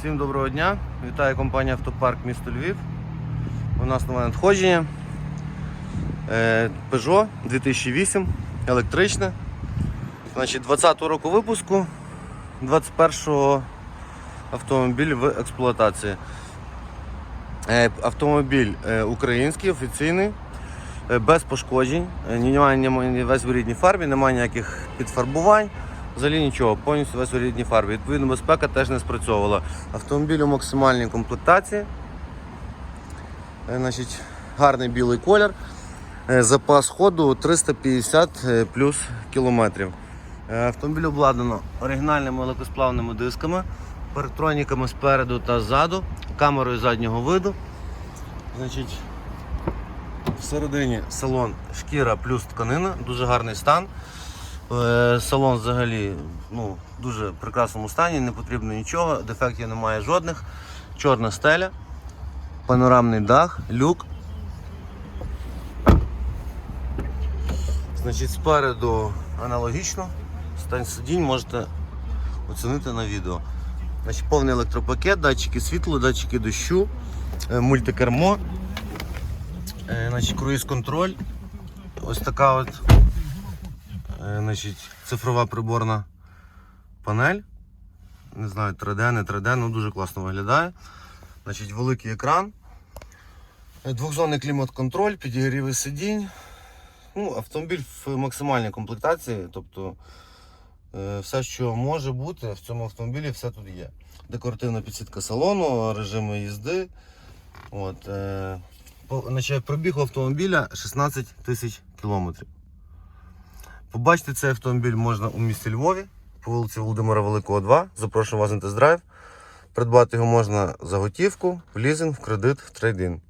Всім доброго дня. Вітаю компанія Автопарк місто Львів. У нас нове надходження. Е, Peugeot 2008, електричне. Значить, 20-го року випуску, 21-го автомобіль в експлуатації. Е, Автомобіль е, український, офіційний, без пошкоджень, немає весь в рідній фарбі, немає ніяких підфарбувань. Взагалі нічого, повністю весь у рідній фарбі. Відповідно, безпека теж не спрацьовувала. Автомобіль у максимальній комплектації. Е, Значить, гарний білий колір. Е, Запас ходу 350 е, плюс кілометрів. Автомобіль обладнано оригінальними легкосплавними дисками, парктроніками спереду та ззаду, камерою заднього виду. Значить, всередині салон шкіра плюс тканина, дуже гарний стан. Е, Салон взагалі ну, в дуже прекрасному стані, не потрібно нічого, дефектів немає жодних. Чорна стеля, панорамний дах, люк. Значить, спереду аналогічно. Стан сидінь можете оцінити на відео. Значить, повний електропакет, датчики світла, датчики дощу, е, мультикермо, е, значить, круїз-контроль. Ось така от Значить, цифрова приборна панель. Не знаю, 3D, не 3D, ну дуже класно виглядає. Значить, великий екран. Е, Двохзонний клімат-контроль, підігріви сидінь. Ну, автомобіль в максимальній комплектації, тобто е, все, що може бути в цьому автомобілі, все тут є. Декоративна підсітка салону, режими їзди. От, е, пробіг автомобіля 16 тисяч кілометрів. Побачити цей автомобіль можна у місті Львові по вулиці Володимира Великого, 2. Запрошую вас на тест-драйв. Придбати його можна за готівку, в лізинг, в кредит, в трейдин.